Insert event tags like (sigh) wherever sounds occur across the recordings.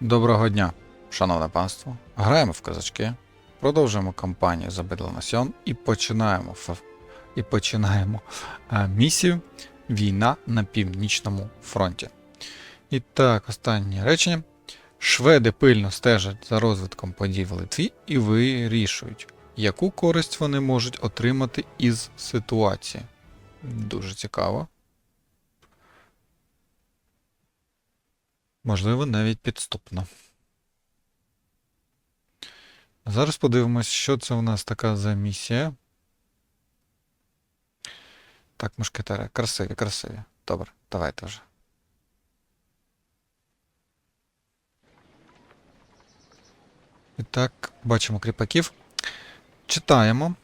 Доброго дня, шановне панство. Граємо в казачки, продовжуємо кампанію за Насьон і починаємо і починаємо е, місію Війна на північному фронті. І так, останнє речення. Шведи пильно стежать за розвитком подій в Литві і вирішують, яку користь вони можуть отримати із ситуації. Дуже цікаво. Можливо, навіть підступно. Зараз подивимось, що це у нас така за місія. Так, мушкетери. Красиві, красиві. Добре, давайте вже. І так, бачимо кріпаків. Читаємо.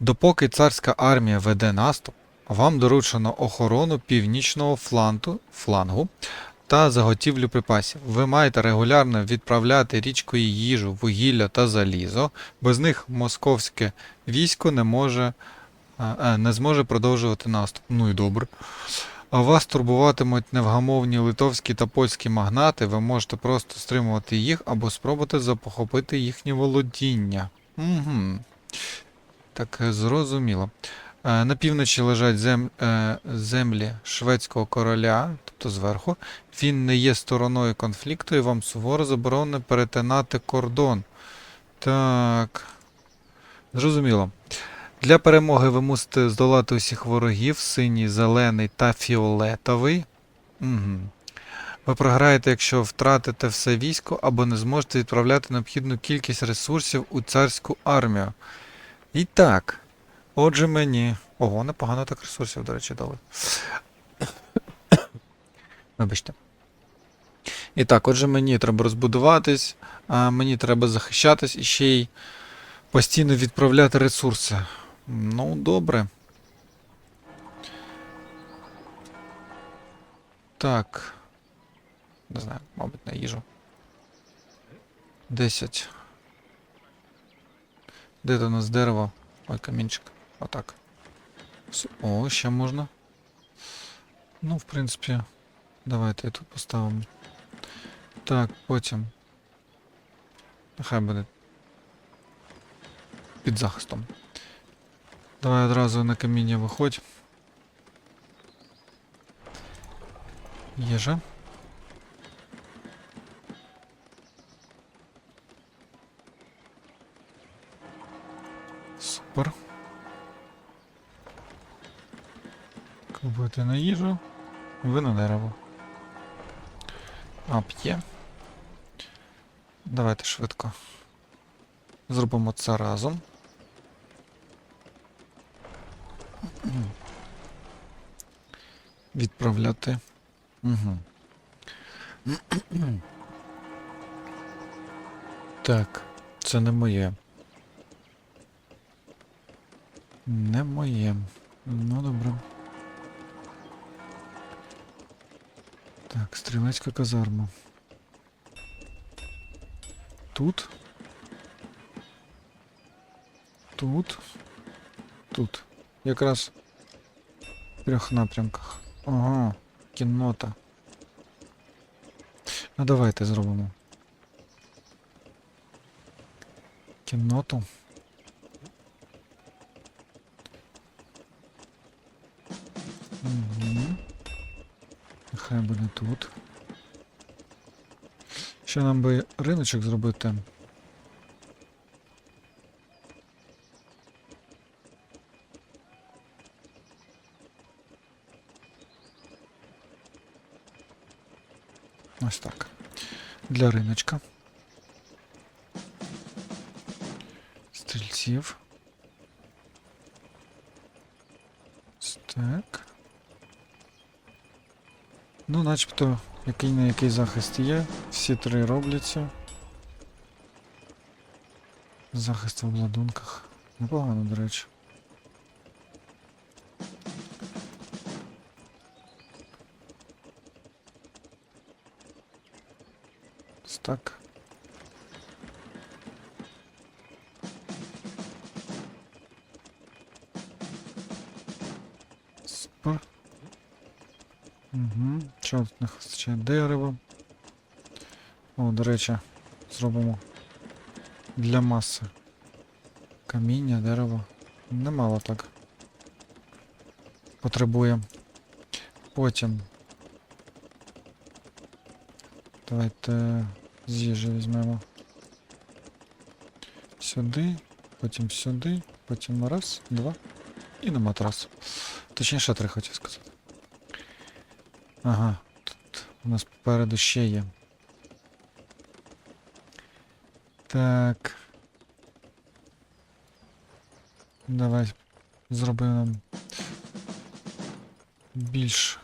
Допоки царська армія веде наступ, вам доручено охорону північного фланту, флангу та заготівлю припасів. Ви маєте регулярно відправляти річкою їжу, вугілля та залізо. Без них московське військо не може е, е, не зможе продовжувати наступ. Ну і добре. А вас турбуватимуть невгамовні литовські та польські магнати, ви можете просто стримувати їх або спробувати запохопити їхнє володіння. Угу. Так, е, зрозуміло. Е, На півночі лежать зем, е, землі шведського короля, тобто зверху. Він не є стороною конфлікту і вам суворо заборонено перетинати кордон. Так. Зрозуміло. Для перемоги ви мусите здолати усіх ворогів синій, зелений та фіолетовий. Угу. Ви програєте, якщо втратите все військо або не зможете відправляти необхідну кількість ресурсів у царську армію. І так. Отже, мені. Ого, непогано так ресурсів, до речі, дали. (coughs) Вибачте. І так, отже, мені треба розбудуватись, а мені треба захищатись і ще й постійно відправляти ресурси. Ну, добре. Так. Не знаю, мабуть, на їжу. 10. Де то у нас дерево? Ой, камінчик. Отак. С- О, ще можна. Ну, в принципі, давайте тут поставимо. Так, потім. Нехай буде. Під захистом. Давай одразу на каміння виходь. Їжа. Купити на їжу. Ви на дерево. А, п'є. Давайте швидко. Зробимо це разом. Відправляти. Угу. Так, це не моє. Не моє. Ну добре. Так, стрілецька казарма. Тут. Тут. Тут. Якраз в трьох напрямках. Ага, кіннота. Ну давайте зробимо. Кінноту. Нехай буде тут. Ще нам би риночок зробити. Ось так. Для риночка. Стрільців. Ось Так. Ну, начебто, який на який захист є. Всі три робляться. Захист в обладунках. Непогано, до речі. Так. Чого не вистачає дерева? О, до речі, зробимо для маси. Каміння, дерево. Немало так. Потребує. Потім. Давайте з їжі візьмемо. Сюди, потім сюди, потім раз, два. І на матрас. Точніше, три хотів сказати. Ага, тут у нас попереду ще є. Так. Давай зробимо більш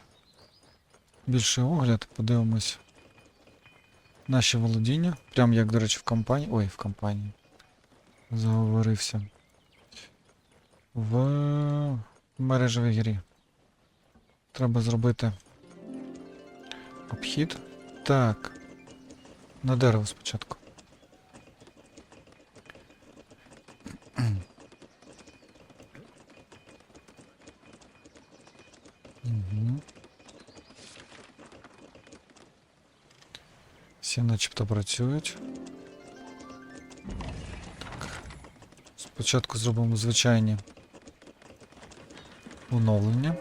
більший огляд, подивимось наші володіння. Прям як, до речі, в компанії. Ой, в компанії. Заговорився. В мережевій грі. Треба зробити обхід. Так. На дерево спочатку. Угу. Всі начебто працюють. Так. Спочатку зробимо звичайні оновлення.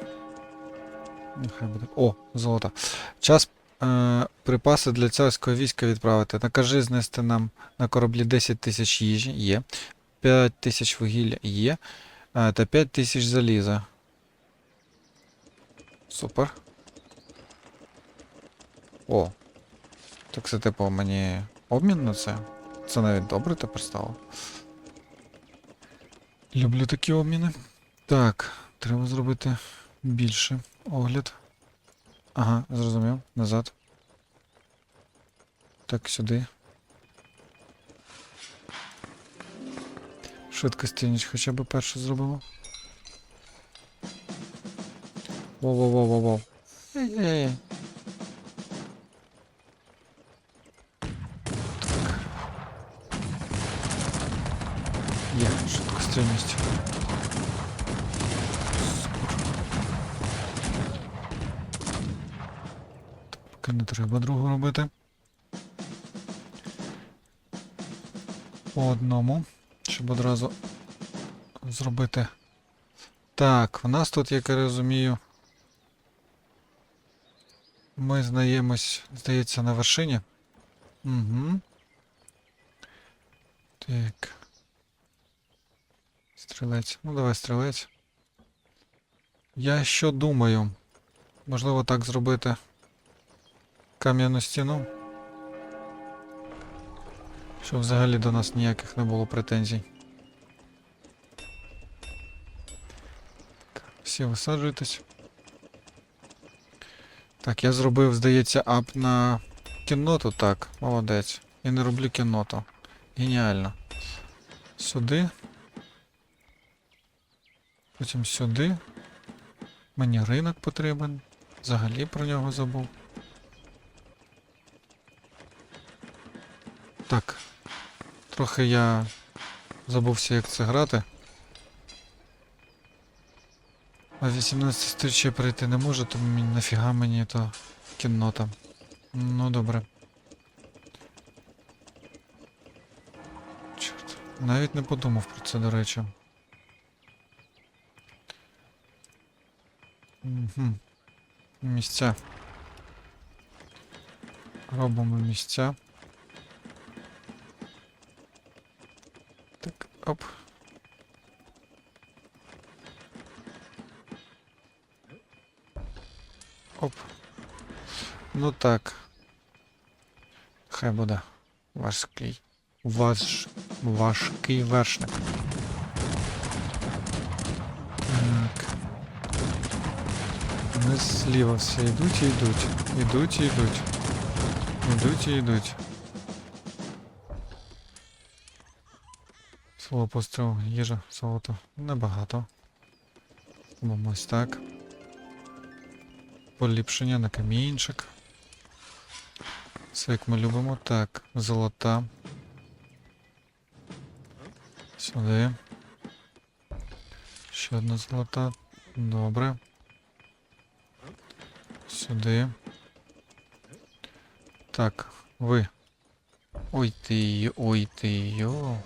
Нехай буде. О, золото. Час е, припаси для царського війська відправити. Накажи знести нам на кораблі 10 тисяч їжі є. 5 тисяч вугілля є. Е, та 5 тисяч заліза. Супер. О. Так це типу мені обмін на це. Це навіть добре тепер стало. Люблю такі обміни. Так, треба зробити більше огляд. Ага, зрозумів. Назад. Так, сюди. Швидкості ніч хоча б першу зробимо. Воу-воу-воу-воу-воу. Ей-ей-ей. Так. Є, швидкострільність. Не треба другу робити. По одному, щоб одразу зробити. Так, в нас тут, як я розумію, ми знаємось, здається, на вершині. Угу. Так. Стрілець. Ну, давай стрілець. Я що думаю? Можливо, так зробити кам'яну стіну. Щоб взагалі до нас ніяких не було претензій. Всі висаджуйтесь. Так, я зробив, здається, ап на кінноту. Так, молодець. Я не роблю кінноту. Геніально. Сюди. Потім сюди. Мені ринок потрібен. Взагалі про нього забув. Так. Трохи я забувся, як це грати. А 18 сторіччя перейти не можу, тому нафіга мені то кіннота. Ну добре. Чорт. Навіть не подумав про це, до речі. Угу. Місця. Робимо місця. Ну так. Хай буде. Важкий. Важ... Важкий вершник. Так. Вони зліва всі йдуть і йдуть. Йдуть і йдуть. Йдуть і йдуть. Слово постріл, їжа, золото. Небагато. Ось так. Поліпшення на камінчик. Все як ми любимо. Так, золота. Сюди. Ще одна золота. Добре. Сюди. Так, ви Ой ти, ой ти, йо.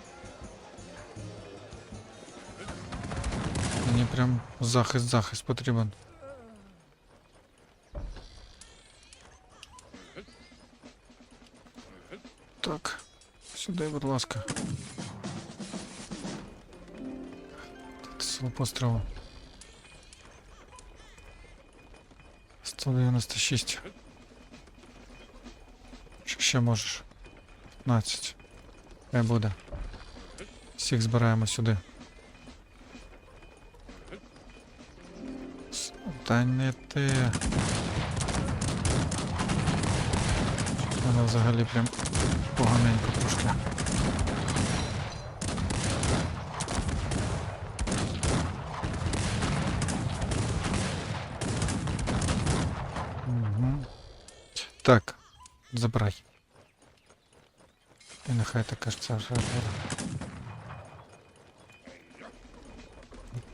Мені прям захист, захист потрібен. Так, сюди, будь ласка. Пострілу. 196. Що ще можеш? 15. Хай буде. Всіх збираємо сюди. Та не те. Вона взагалі прям поганенько трошки. Угу. Так, забирай. І нехай таке ж це вже буде.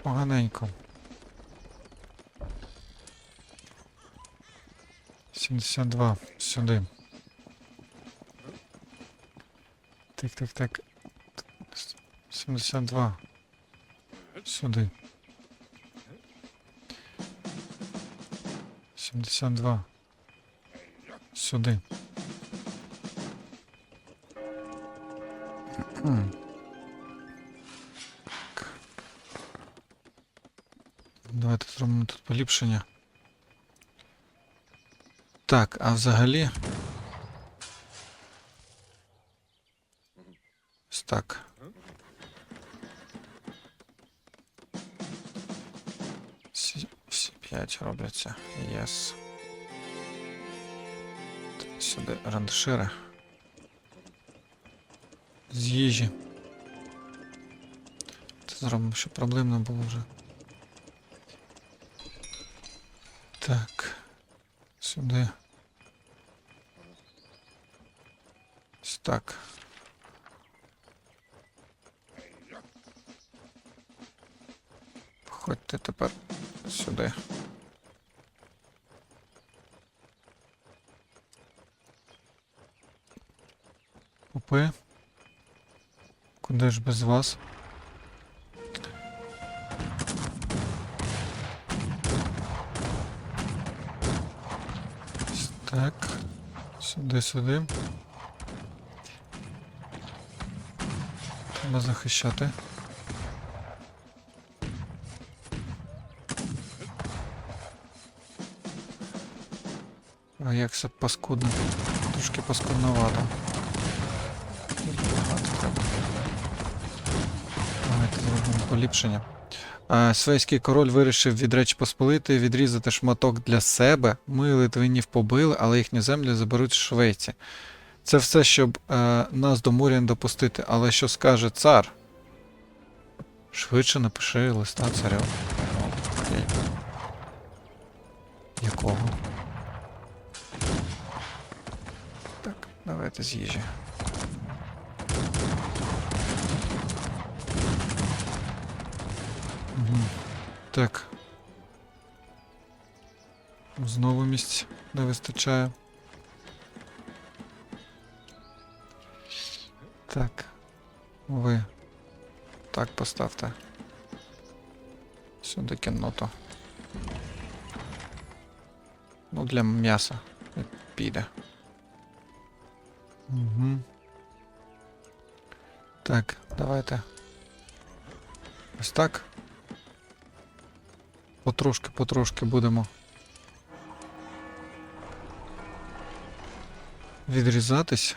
Поганенько. 72 сюди. Так, так, так. 72. Сюди. 72. Сюди. Давайте зробимо тут поліпшення. Так, а взагалі. так. Всі, всі п'ять робляться. Єс. Так, Сюди рандшири. З їжі. Це зробимо, щоб проблемно було вже. Так. Сюди. Ось так. Ходьте тепер сюди. Попи. Куди ж без вас? Так. Сюди, сюди. Треба захищати. А як все паскудно. Трошки паскудновато. Треба. Давайте зробимо поліпшення. Свейський король вирішив від Речі Посполитої відрізати шматок для себе. Ми Литвинів побили, але їхні землі заберуть Швейці. Це все, щоб е, нас до Муріан допустити. Але що скаже цар? Швидше напиши листа царю. Якого? давайте з їжі. Мгм. Так. Знову місць не вистачає. Так. Ви. Так поставте. Сюди кінноту. Ну, для м'яса піде. Угу. Так, давайте. Ось так. Потрошки, потрошки будемо. Відрізатись.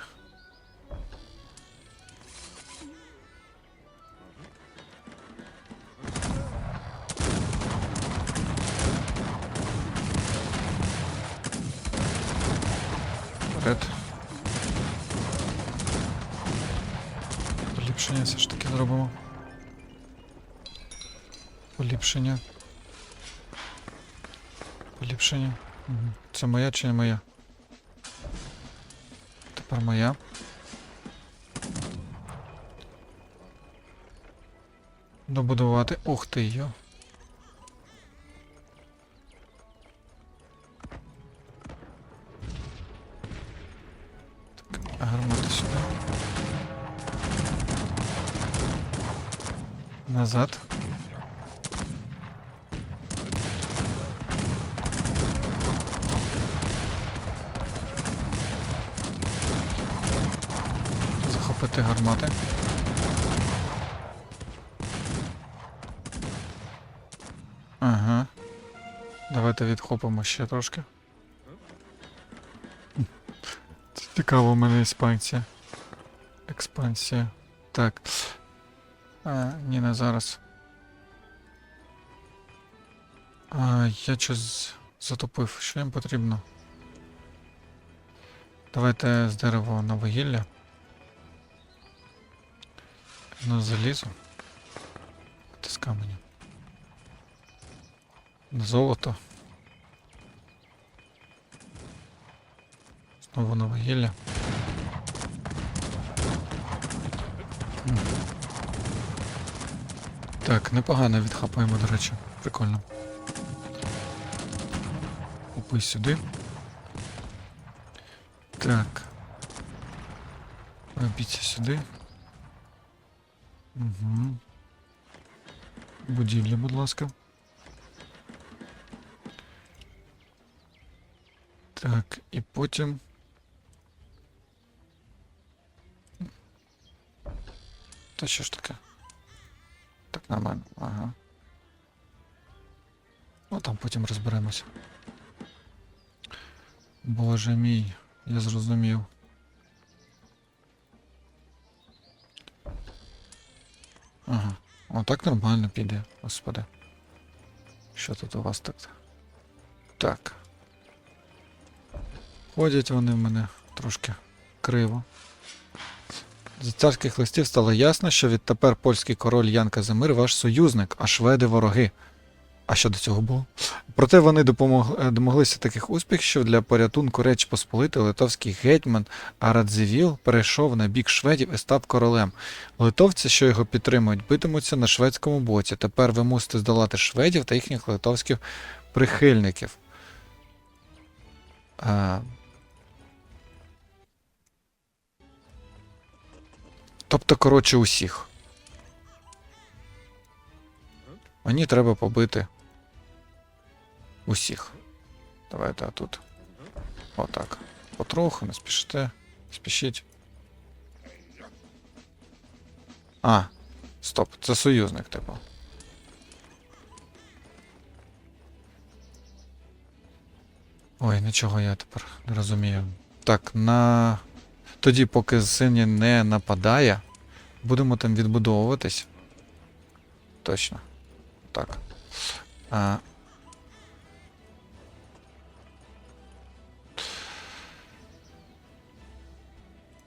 моя чи не моя? Тепер моя. Добудувати. Ух ти, йо. Так, гармати сюди. Назад. Гармати. Ага. Давайте відхопимо ще трошки. Цікаво у мене експансія. Експансія. Так. А, ні, не зараз. А, я щось затопив. Що їм потрібно? Давайте з дерева на вугілля. Ну, залізу. Ти з каменю. На золото. Знову на вугілля. Так, непогано відхапаємо, до речі. Прикольно. Купи сюди. Так. Робіться сюди. Угу. Будівлі, будь ласка. Так, і потім. Та що ж таке? Так нормально, ага. Ну там потім розберемося. Боже мій, я зрозумів. Ага. Отак нормально піде, господи. Що тут у вас так? Так. Ходять вони в мене трошки криво. З царських листів стало ясно, що відтепер польський король Ян Казимир ваш союзник, а шведи вороги. А що до цього було? Проте вони допомог... е, домоглися таких успіхів, для порятунку Речі Посполитої литовський гетьман Арадзивіл перейшов на бік шведів і став королем. Литовці, що його підтримують, битимуться на шведському боці. Тепер ви мусите здолати шведів та їхніх литовських прихильників. А... Тобто, коротше, усіх. Мені треба побити усіх. Давайте тут. Отак. Потроху, не спішите. Спішіть. А, стоп, це союзник, типу. Ой, нічого я тепер не розумію. Так, на. Тоді, поки сині не нападає, будемо там відбудовуватись. Точно. Так. А...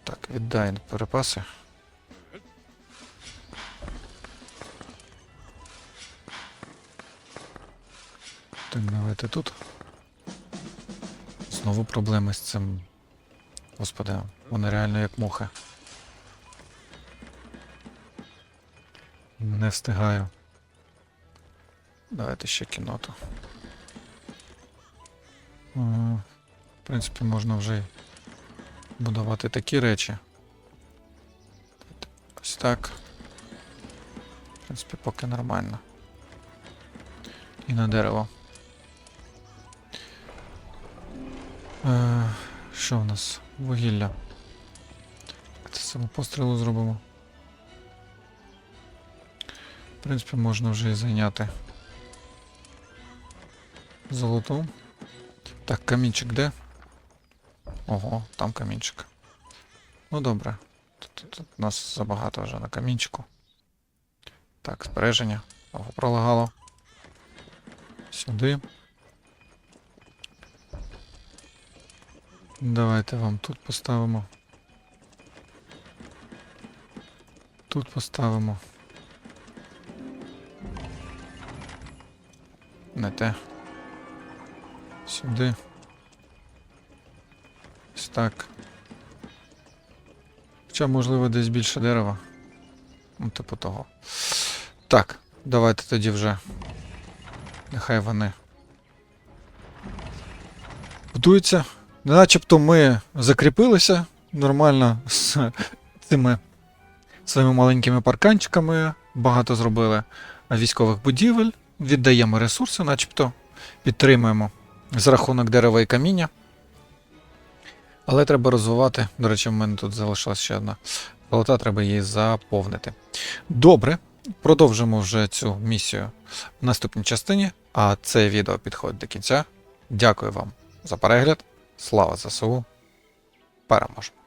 Так, віддай перепаси. Так, давайте тут. Знову проблеми з цим. Господи, вони реально як мухи. Не встигаю. Давайте ще кіноту. В принципі, можна вже будувати такі речі. Ось так. В принципі, поки нормально. І на дерево. Е, що в нас? Вугілля. Це саме пострілу зробимо. В принципі, можна вже і зайняти золото. Так, камінчик де? Ого, там камінчик. Ну добре. Тут, тут, тут нас забагато вже на камінчику. Так, збереження. Ого, пролагало. Сюди. Давайте вам тут поставимо. Тут поставимо. Не те. Сюди. Так. Хоча, можливо, десь більше дерева. Ну, типу того. Так, давайте тоді вже. Нехай вони. Будуються. Начебто ми закріпилися нормально з цими своїми маленькими парканчиками багато зробили військових будівель, віддаємо ресурси, начебто підтримуємо за рахунок дерева і каміння. Але треба розвивати. До речі, в мене тут залишилася ще одна золота, треба її заповнити. Добре, продовжимо вже цю місію в наступній частині. А це відео підходить до кінця. Дякую вам за перегляд. Слава ЗСУ! Переможемо!